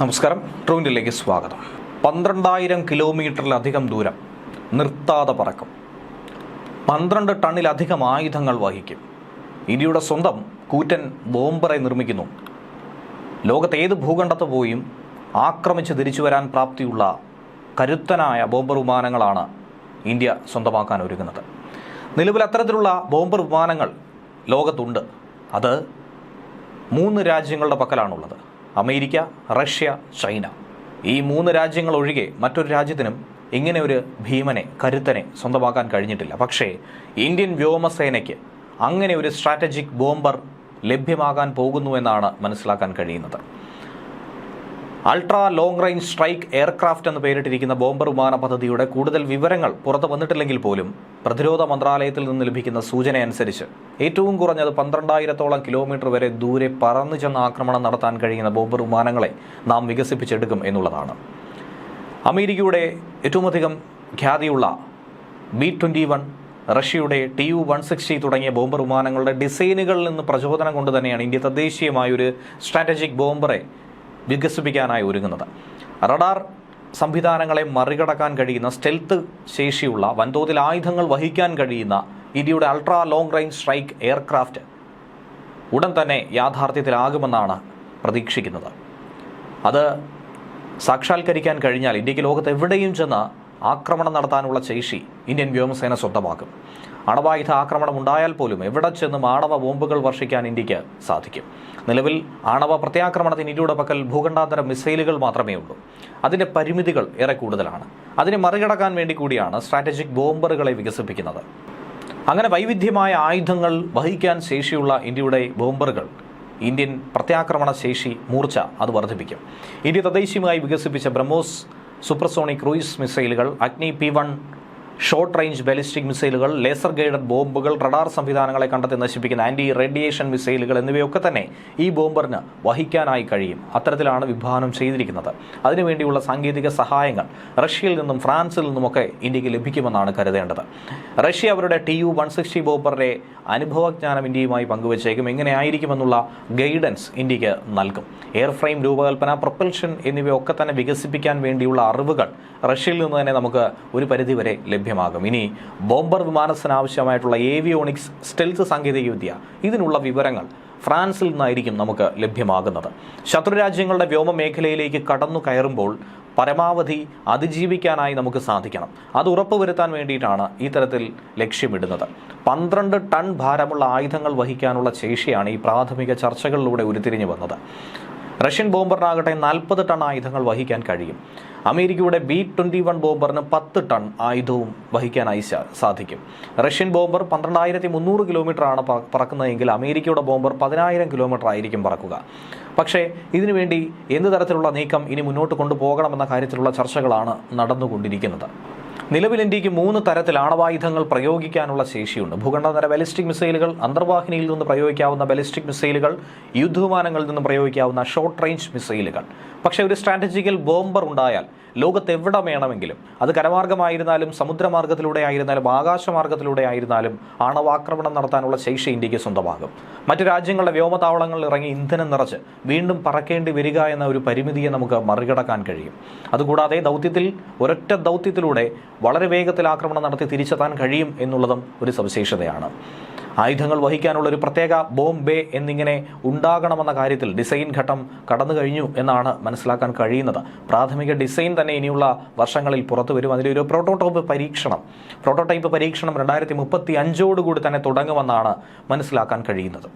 നമസ്കാരം. ട്രൂവിന്റിലേക്ക് സ്വാഗതം. പന്ത്രണ്ടായിരം കിലോമീറ്ററിലധികം ദൂരം നിർത്താതെ പറക്കും. പന്ത്രണ്ട് ടണ്ണിലധികം ആയുധങ്ങൾ വഹിക്കും. ഇന്ത്യയുടെ സ്വന്തം കൂറ്റൻ ബോംബറെ നിർമ്മിക്കുന്നു. ലോകത്ത് ഏത് ഭൂഖണ്ഡത്ത് പോയും ആക്രമിച്ച് തിരിച്ചു വരാൻ പ്രാപ്തിയുള്ള കരുത്തനായ ബോംബർ വിമാനങ്ങളാണ് ഇന്ത്യ സ്വന്തമാക്കാൻ ഒരുങ്ങുന്നത്. നിലവിൽ അത്തരത്തിലുള്ള ബോംബർ വിമാനങ്ങൾ ലോകത്തുണ്ട്. അത് മൂന്ന് രാജ്യങ്ങളുടെ പക്കലാണുള്ളത്. America Russia China. ഈ മൂന്ന് രാജ്യങ്ങൾ ഒഴികെ മറ്റൊരു രാജ്യത്തിനും ഇങ്ങനെ ഒരു ഭീമനെ കരുത്തനെ സ്വന്തമാക്കാൻ കഴിഞ്ഞിട്ടില്ല. പക്ഷേ ഇന്ത്യൻ വ്യോമസേനയ്ക്ക് അങ്ങനെ ഒരു സ്ട്രാറ്റജിക് ബോംബർ ലഭ്യമാകാൻ പോകുന്നുവെന്നാണ് മനസ്സിലാക്കാൻ കഴിയുന്നത്. Ultra long range strike aircraft എന്ന് പേരിട്ടിരിക്കുന്ന ബോംബർ വിമാന പദ്ധതിയുടെ കൂടുതൽ വിവരങ്ങൾ പുറത്തു വന്നിട്ടില്ലെങ്കിൽ പോലും പ്രതിരോധ മന്ത്രാലയത്തിൽ നിന്ന് ലഭിക്കുന്ന സൂചനയനുസരിച്ച് ഏറ്റവും കുറഞ്ഞത് പന്ത്രണ്ടായിരത്തോളം കിലോമീറ്റർ വരെ ദൂരെ പറന്നു ചെന്ന് ആക്രമണം നടത്താൻ കഴിയുന്ന ബോംബർ വിമാനങ്ങളെ നാം വികസിപ്പിച്ചെടുക്കും എന്നുള്ളതാണ്. അമേരിക്കയുടെ ഏറ്റവും അധികം ഖ്യാതിയുള്ള ബി ട്വന്റി വൺ റഷ്യയുടെ ടി യു വൺ സിക്സ്റ്റി തുടങ്ങിയ ബോംബർ വിമാനങ്ങളുടെ ഡിസൈനുകളിൽ നിന്ന് പ്രചോദനം കൊണ്ട് തന്നെയാണ് ഇന്ത്യ തദ്ദേശീയമായ ഒരു സ്ട്രാറ്റജിക് ബോംബറെ വികസിപ്പിക്കാനായി ഒരുങ്ങുന്നത്. റഡാർ സംവിധാനങ്ങളെ മറികടക്കാൻ കഴിയുന്ന സ്റ്റെൽത്ത് ശേഷിയുള്ള വൻതോതിൽ ആയുധങ്ങൾ വഹിക്കാൻ കഴിയുന്ന ഇന്ത്യയുടെ ultra long range strike aircraft ഉടൻ തന്നെ യാഥാർത്ഥ്യത്തിലാകുമെന്നാണ് പ്രതീക്ഷിക്കുന്നത്. അത് സാക്ഷാത്കരിക്കാൻ കഴിഞ്ഞാൽ ഇന്ത്യയ്ക്ക് ലോകത്ത് എവിടെയും ചെന്ന് ആക്രമണം നടത്താനുള്ള ശേഷി ഇന്ത്യൻ വ്യോമസേന സ്വന്തമാക്കും. അണവായുധ ആക്രമണം ഉണ്ടായാൽ പോലും എവിടെ ചെന്നും ആണവ ബോംബുകൾ വർഷിക്കാൻ ഇന്ത്യയ്ക്ക് സാധിക്കും. നിലവിൽ ആണവ പ്രത്യാക്രമണത്തിന് ഇന്ത്യയുടെ പക്കൽ ഭൂഖണ്ഡാന്തര മിസൈലുകൾ മാത്രമേ ഉള്ളൂ. അതിന്റെ പരിമിതികൾ ഏറെ കൂടുതലാണ്. അതിനെ മറികടക്കാൻ വേണ്ടി കൂടിയാണ് സ്ട്രാറ്റജിക് ബോംബറുകളെ വികസിപ്പിക്കുന്നത്. അങ്ങനെ വൈവിധ്യമായ ആയുധങ്ങൾ വഹിക്കാൻ ശേഷിയുള്ള ഇന്ത്യയുടെ ബോംബറുകൾ ഇന്ത്യൻ പ്രത്യാക്രമണ ശേഷി മൂർച്ച അത് വർദ്ധിപ്പിക്കും. ഇന്ത്യ തദ്ദേശീയമായി വികസിപ്പിച്ച ബ്രഹ്മോസ് സൂപ്പർസോണിക് ക്രൂയിസ് മിസൈലുകൾ Agni P one short range ballistic മിസൈലുകൾ ലേസർ ഗൈഡഡ് ബോംബുകൾ റഡാർ സംവിധാനങ്ങളെ കണ്ടെത്തി നശിപ്പിക്കുന്ന ആന്റി റേഡിയേഷൻ മിസൈലുകൾ എന്നിവയൊക്കെ തന്നെ ഈ ബോംബറിന് വഹിക്കാനായി കഴിയും. അത്തരത്തിലാണ് വിഭാവനം ചെയ്തിരിക്കുന്നത്. അതിനുവേണ്ടിയുള്ള സാങ്കേതിക സഹായങ്ങൾ റഷ്യയിൽ നിന്നും ഫ്രാൻസിൽ നിന്നുമൊക്കെ ഇന്ത്യയ്ക്ക് ലഭിക്കുമെന്നാണ് കരുതേണ്ടത്. റഷ്യ അവരുടെ ടി യു വൺ സിക്സ്റ്റി ബോംബറിന്റെ അനുഭവജ്ഞാനം ഇന്ത്യയുമായി പങ്കുവച്ചേക്കും. എങ്ങനെയായിരിക്കുമെന്നുള്ള ഗൈഡൻസ് ഇന്ത്യയ്ക്ക് നൽകും. എയർ ഫ്രെയിം രൂപകൽപ്പന പ്രൊപ്പൽഷൻ എന്നിവയൊക്കെ തന്നെ വികസിപ്പിക്കാൻ വേണ്ടിയുള്ള അറിവുകൾ റഷ്യയിൽ നിന്ന് തന്നെ നമുക്ക് ഒരു പരിധിവരെ ലഭ്യമാകും. ഇനി ബോംബർ വിമാനത്തിന് ആവശ്യമായിട്ടുള്ള ഏവിയോണിക്സ് സ്റ്റെൽത്ത് സാങ്കേതികവിദ്യ ഇതിനുള്ള വിവരങ്ങൾ ഫ്രാൻസിൽ നിന്നായിരിക്കും നമുക്ക് ലഭ്യമാകുന്നത്. ശത്രുരാജ്യങ്ങളുടെ വ്യോമ മേഖലയിലേക്ക് കടന്നു കയറുമ്പോൾ പരമാവധി അതിജീവിക്കാനായി നമുക്ക് സാധിക്കണം. അത് ഉറപ്പുവരുത്താൻ വേണ്ടിയിട്ടാണ് ഈ തരത്തിൽ ലക്ഷ്യമിടുന്നത്. പന്ത്രണ്ട് ടൺ ഭാരമുള്ള ആയുധങ്ങൾ വഹിക്കാനുള്ള ശേഷിയാണ് ഈ പ്രാഥമിക ചർച്ചകളിലൂടെ ഉരുത്തിരിഞ്ഞു വന്നത്. റഷ്യൻ ബോംബറിനാകട്ടെ നാൽപ്പത് ടൺ ആയുധങ്ങൾ വഹിക്കാൻ കഴിയും. അമേരിക്കയുടെ ബി ട്വന്റി വൺ ബോംബറിന് പത്ത് ടൺ ആയുധവും വഹിക്കാനായി സാധിക്കും. റഷ്യൻ ബോംബർ പന്ത്രണ്ടായിരത്തി മുന്നൂറ് കിലോമീറ്ററാണ് പറക്കുന്നതെങ്കിൽ അമേരിക്കയുടെ ബോംബർ പതിനായിരം കിലോമീറ്റർ ആയിരിക്കും പറക്കുക. പക്ഷേ ഇതിനുവേണ്ടി എന്ത് തരത്തിലുള്ള നീക്കം ഇനി മുന്നോട്ട് കൊണ്ടുപോകണമെന്ന കാര്യത്തിലുള്ള ചർച്ചകളാണ് നടന്നുകൊണ്ടിരിക്കുന്നത്. നിലവിൽ ഇന്ത്യയ്ക്ക് മൂന്ന് തരത്തിൽ ആണവായുധങ്ങൾ പ്രയോഗിക്കാനുള്ള ശേഷിയുണ്ട്. ഭൂഖണ്ഡതര ബാലിസ്റ്റിക് മിസൈലുകൾ അന്തർവാഹിനിയിൽ നിന്ന് പ്രയോഗിക്കാവുന്ന ബാലിസ്റ്റിക് മിസൈലുകൾ യുദ്ധവിമാനങ്ങളിൽ നിന്ന് പ്രയോഗിക്കാവുന്ന ഷോർട്ട് റേഞ്ച് മിസൈലുകൾ. പക്ഷേ ഒരു സ്ട്രാറ്റജിക്കൽ ബോംബർ ഉണ്ടായാൽ ലോകത്ത് എവിടെ വേണമെങ്കിലും അത് കരമാർഗമായിരുന്നാലും സമുദ്രമാർഗത്തിലൂടെ ആയിരുന്നാലും ആകാശമാർഗത്തിലൂടെ ആയിരുന്നാലും ആണവാക്രമണം നടത്താനുള്ള ശേഷി ഇന്ത്യയ്ക്ക് സ്വന്തമാകും. മറ്റു രാജ്യങ്ങളുടെ വ്യോമതാവളങ്ങളിൽ ഇറങ്ങി ഇന്ധനം നിറച്ച് വീണ്ടും പറക്കേണ്ടി വരിക എന്ന ഒരു പരിമിതിയെ നമുക്ക് മറികടക്കാൻ കഴിയും. അതുകൂടാതെ ദൗത്യത്തിൽ ഒരൊറ്റ ദൗത്യത്തിലൂടെ വളരെ വേഗത്തിൽ ആക്രമണം നടത്തി തിരിച്ചെത്താൻ കഴിയും എന്നുള്ളതും ഒരു സവിശേഷതയാണ്. ആയുധങ്ങൾ വഹിക്കാനുള്ള ഒരു പ്രത്യേക ബോംബെ എന്നിങ്ങനെ ഉണ്ടാകണമെന്ന കാര്യത്തിൽ ഡിസൈൻ ഘട്ടം കടന്നു കഴിഞ്ഞു എന്നാണ് മനസ്സിലാക്കാൻ കഴിയുന്നത്. പ്രാഥമിക ഡിസൈൻ തന്നെ ഇനിയുള്ള വർഷങ്ങളിൽ പുറത്തു വരും. അതിലൊരു പ്രോട്ടോടൈപ്പ് പരീക്ഷണം. പ്രോട്ടോടൈപ്പ് പരീക്ഷണം രണ്ടായിരത്തി മുപ്പത്തി അഞ്ചോടുകൂടി തന്നെ തുടങ്ങുമെന്നാണ് മനസ്സിലാക്കാൻ കഴിയുന്നത്.